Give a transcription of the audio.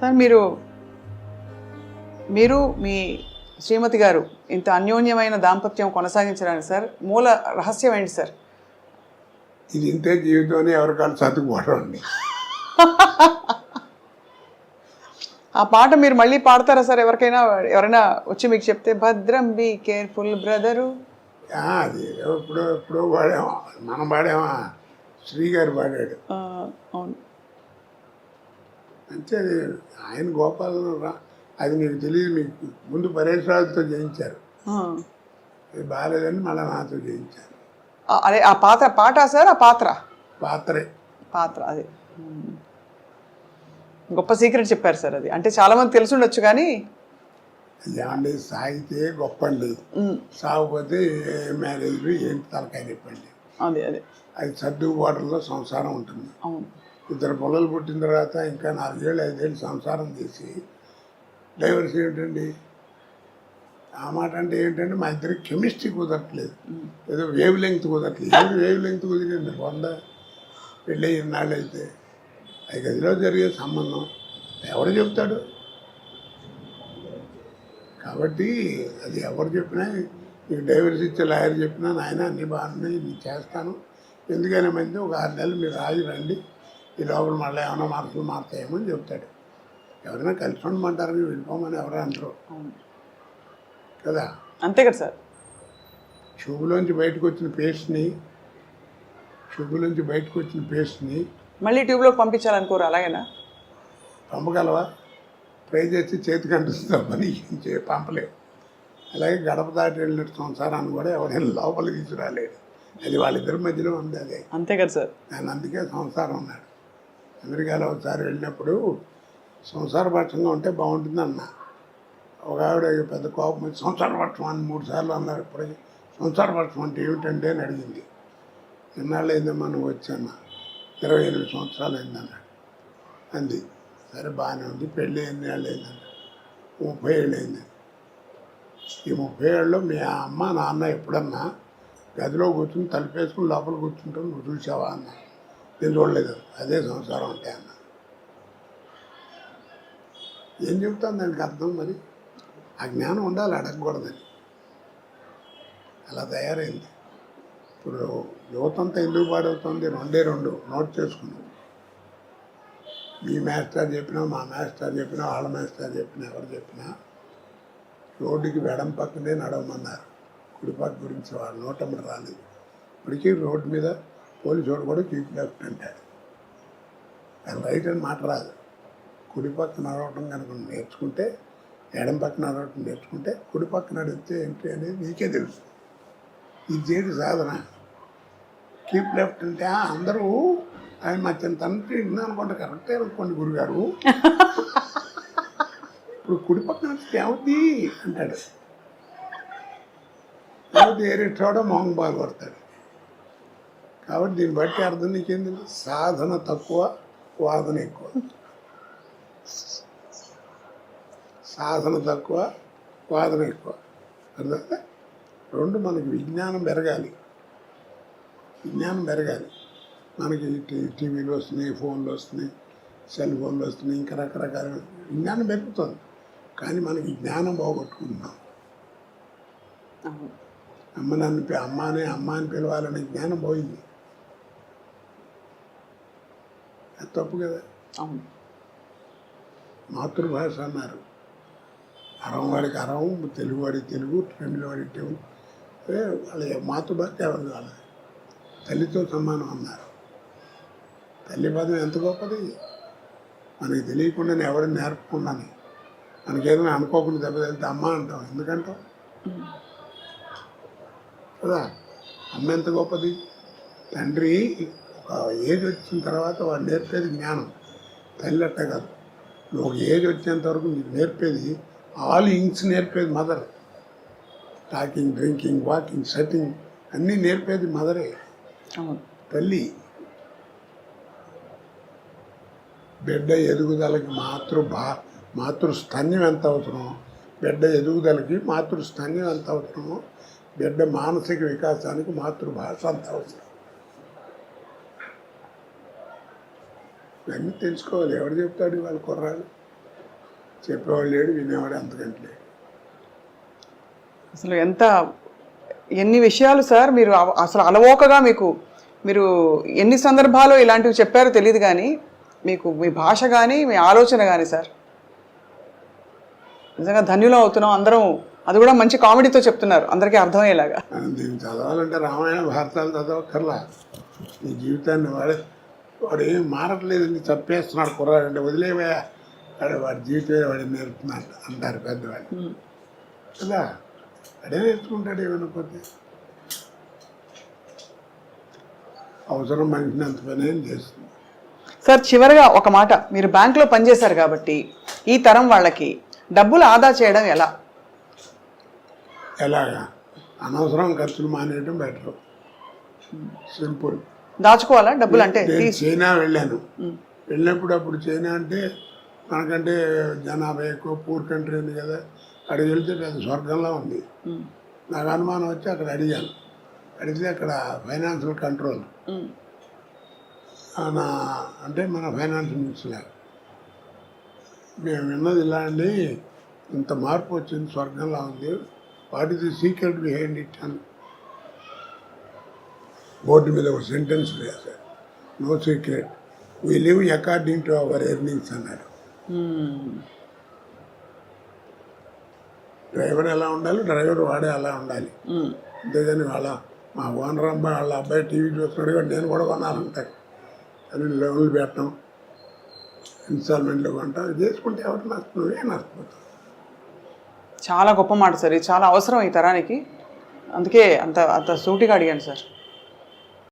Sir మీరు మీరు మీ శ్రీమతి గారు ఇంత అన్యోన్యమైన దాంపత్యం కొనసాగించడానికి సార్ మూల రహస్యం ఏంటి సార్? ఇది ఇంతే జీవితం అని ఎవరికాళ్ళు సర్దుకుపోవడం అండి. ఆ పాట మీరు మళ్ళీ పాడతారా సార్? ఎవరికైనా ఎవరైనా వచ్చి మీకు చెప్తే భద్రం బి కేర్ఫుల్ బ్రదరు అది ఎప్పుడో ఎప్పుడో పాడామా మనం పాడామా? శ్రీగారు పాడాడు. అవును. అంతే ఆయన గోపాలను రా అది మీకు తెలియదు మీకు ముందు పరేశ్రాలతో చేయించారు ఆ. అది బాగాలేదని మళ్ళీ నాతో చేయించారు ఆ, అదే ఆ పాత్ర పాట సార్ ఆ పాత్ర? పాత్రే. పాత్ర అదే. గొప్ప సీక్రెట్ చెప్పారు సార్ అది. అంటే చాలా మంది తెలిసి ఉండొచ్చు కానీ ఏమండి సాగితే గొప్ప అండి. సాగిపోతే ఏ మ్యారేజ్ ఏంటి తలకాయ నొప్పండి. అదే అదే. అది సర్దుబాటులో సంసారం ఉంటుంది. అవును. ఇద్దరు పిల్లలు పుట్టిన తర్వాత ఇంకా నాలుగేళ్ళు ఐదేళ్ళు సంసారం చేసి డైవర్స్ ఏమిటండి? ఆ మాట అంటే ఏంటంటే మా ఇద్దరికి కెమిస్ట్రీ కుదరట్లేదు. ఏదో వేవ్ లెంగ్త్ కుదరట్లేదు. ఏది వేవ్ లెంగ్త్ కుదిరింది? వంద పెళ్ళి అయితే అది గదిలో జరిగే సంబంధం ఎవరు చెప్తాడు? కాబట్టి అది ఎవరు చెప్పినా నీకు డైవర్స్ ఇచ్చే లాయర్ చెప్పినా నాయన అన్ని బాగున్నాయి నేను చేస్తాను. ఎందుకైనా మంది ఒక ఆరు నెలలు మీరు ఆగి రండి. ఈ లోపల మళ్ళీ ఏమైనా మార్పులు మారుతాయేమో అని చెప్తాడు. ఎవరైనా కలిసి ఉండమంటారని వెళ్ళిపోమని ఎవరు అంటారు కదా? అంతే కదా సార్. ట్యూబ్లోంచి బయటకు వచ్చిన పేస్ట్ని ట్యూబ్లోంచి బయటకు వచ్చిన పేస్ట్ని మళ్ళీ ట్యూబ్లోకి పంపించాలనుకోరు అలాగేనా? పంపగలవా? ట్రై చేసి చేతికి అంటుస్తుందా పని చే పంపలేవు అలాగే గడప దాటి వెళ్ళిన సంసారాన్ని కూడా ఎవరైనా లోపలికి తీసుకురాలేడు అది వాళ్ళిద్దరి మధ్యలో ఉంది అదే. అంతే కదా సార్. ఆయన అందుకే సంసారం ఉన్నాడు అమెరికాలో ఒకసారి వెళ్ళినప్పుడు సంసారపక్షంగా ఉంటే బాగుంటుంది అన్న ఒక ఆవిడ పెద్ద కోపం వచ్చి సంసారపక్షం అని మూడు సార్లు అన్నారు. ఇప్పటికీ సంసారపక్షం అంటే ఏమిటంటే అని అడిగింది. ఎన్నాళ్ళు అయిందమ్మా నువ్వు వచ్చాన్న ఇరవై ఎనిమిది సంవత్సరాలు అయిందన్నాడు అంది. సరే బాగానే ఉంది. పెళ్ళి ఎన్ని ఏళ్ళు అయిందన్నాడు ముప్పై ఏళ్ళు అయింది ఈ ముప్పై ఏళ్ళలో మీ అమ్మ నాన్న ఎప్పుడన్నా గదిలో కూర్చుని తలుపేసుకుని లోపల కూర్చుంటాం నువ్వు చూసావా అన్న? నేను చూడలేదు అదే సంసారం అంటే అన్న. ఏం చెబుతాను దానికి అర్థం మరి? ఆ జ్ఞానం ఉండాలి అడగకూడదని అలా తయారైంది. ఇప్పుడు యువతంతా ఎందుకు పాడవుతుంది? రెండే రెండు. నోట్ చేసుకున్నాం మీ మాస్టర్ చెప్పినా మా మాస్టర్ చెప్పినా వాళ్ళ మాస్టర్ చెప్పినా ఎవరు చెప్పినా రోడ్డుకి వెడం పక్కనే నడవమన్నారు. కుడిపక్క గురించి వాళ్ళు నోటమ్మడి రాలేదు. ఇప్పటికీ రోడ్డు మీద పోలీసు వాడు కూడా కీప్ లెఫ్ట్ అంటాడు. అది రైట్ అని మాట రాదు. కుడి పక్క నడవటం కనుక నేర్చుకుంటే ఎడం పక్క నడవటం నేర్చుకుంటే కుడి పక్క నడిస్తే ఏంటి అనేది నీకే తెలుసు. ఇది చేయడు సాధన. కీప్ లెఫ్ట్ అంటే అందరూ ఆయన మా చిన్న తండ్రి అనుకుంటే కరెక్టే అనుకోండి గురుగారు. ఇప్పుడు కుడి పక్కన నడిస్తే ఏమవుద్ది? అంటాడు. లేకపోతే ఏరే చోట మొహం బాగుపడతాడు కాబట్టి దీన్ని బట్టి అర్థం నీకేం తెలుసు సాధన తక్కువ వాదన ఎక్కువ. సాధన తక్కువ వాదన ఎక్కువ. అర్థం రెండు మనకి విజ్ఞానం పెరగాలి. విజ్ఞానం పెరగాలి. మనకి టీవీలు వస్తున్నాయి ఫోన్లు వస్తున్నాయి సెల్ ఫోన్లు వస్తున్నాయి ఇంకా రకరకాల విజ్ఞానం పెరుగుతుంది. కానీ మనకి జ్ఞానం పోగొట్టుకుంటున్నాం. అమ్మ నన్ను పి- అమ్మ అని అమ్మ అని పిలవాలనే జ్ఞానం పోయింది. అది తప్పు కదా. అవును. మాతృభాష అన్నారు. అరం వాడికి అరం తెలుగు వాడికి తెలుగు తమిళ వాడికి తెలుగు వాళ్ళ మాతృభాష ఎవరు వాళ్ళది? తల్లితో సమానం అన్నారు. తల్లి పదం ఎంత గొప్పది? మనకి తెలియకుండానే ఎవరిని నేర్పకుండానే. మనకి ఏదైనా అనుకోకుండా దెబ్బ తగిలితే అమ్మ అంటాం. ఎందుకంటాం? కదా. అమ్మ ఎంత గొప్పది? తండ్రి ఏజ్ వచ్చిన తర్వాత వాడు నేర్పేది జ్ఞానం. తల్లి అట్ట కాదు. నువ్వు ఒక ఏజ్ వచ్చేంత వరకు నీకు నేర్పేది all ఇంగ్స్ నేర్పేది mother. Talking drinking walking setting అన్నీ నేర్పేది మదరే. తల్లి బిడ్డ ఎదుగుదలకి మాతృ భా మాతృస్తన్యం ఎంత అవసరమో బిడ్డ ఎదుగుదలకి మాతృస్తన్యం ఎంత అవసరమో బిడ్డ మానసిక వికాసానికి మాతృభాష అంత అవసరం. ఇవన్నీ తెలుసుకోవాలి. ఎవరు చెప్తాడు? వాళ్ళ కుర్రాడు. చెప్పేవాళ్ళు లేడు వినేవాడు అంతకంటే అసలు ఎంత ఎన్ని విషయాలు సార్ మీరు అసలు అలవోకగా మీకు మీరు ఎన్ని సందర్భాలు ఇలాంటివి చెప్పారో తెలియదు కానీ మీకు మీ భాష కానీ మీ ఆలోచన కానీ సార్. నిజంగా ధన్యులం అవుతున్నాం అందరం. అది కూడా మంచి కామెడీతో చెప్తున్నారు. అందరికీ అర్థమయ్యేలాగా. దీన్ని చదవాలంటే రామాయణ భారతాలు చదవక్కర్లా. నీ జీవితాన్ని వాడే వాడు ఏం మారట్లేదండి చంపేస్తున్నాడు కుర్రాడు అంటే వదిలేవా. వాడు వాడి జీవితమే వాడి నేర్పుతున్నాడు అంటారు పెద్దవాళ్ళు. కదా? అడే నేర్చుకుంటాడు ఏమనుకోతే అవసరం మనిషిని అంత పని ఏం చేస్తుంది? సార్ చివరిగా ఒక మాట. మీరు బ్యాంకులో పనిచేశారు కాబట్టి ఈ తరం వాళ్ళకి డబ్బులు ఆదా చేయడం ఎలా? ఎలాగా? అనవసరం ఖర్చులు మానేయడం బెటర్. సింపుల్. దాచుకోవాలా? డబ్బులు అంటే చైనా వెళ్ళాను. వెళ్ళినప్పుడు అప్పుడు చైనా అంటే మనకంటే జనాభా ఎక్కువ పూర్ కంట్రీ ఉంది కదా అక్కడికి వెళ్తే పెద్ద స్వర్గంలా ఉంది. నాకు అనుమానం వచ్చి అక్కడ అడిగాను. అడిగితే అక్కడ ఫైనాన్షియల్ కంట్రోల్. నా అంటే మన ఫైనాన్స్ మినిస్టర్ మేము విన్నది ఇలా అండి ఇంత మార్పు వచ్చింది స్వర్గంలా ఉంది. What the secret behind it? అని. బోర్డు మీద ఒక సెంటెన్స్ వేశారు no secret we live according to our earnings అన్నారు డ్రైవర్ ఎలా ఉండాలి? డ్రైవర్ వాడే అలా ఉండాలి. అంతేగాని వాళ్ళ మా ఓనర్ అబ్బాయి వాళ్ళ అబ్బాయి టీవీ చూస్తున్నాడు కాబట్టి నేను కూడా కొనాలంటారు అని లోన్లు పెట్టడం ఇన్స్టాల్మెంట్లు కొంటాం. చేసుకుంటే ఎవరు నష్టం? నువ్వే నష్టపోతావు. చాలా గొప్ప మాట సార్. ఇది చాలా అవసరం ఈ తరానికి. అందుకే అంత అంత సూటిగా అడిగాను సార్.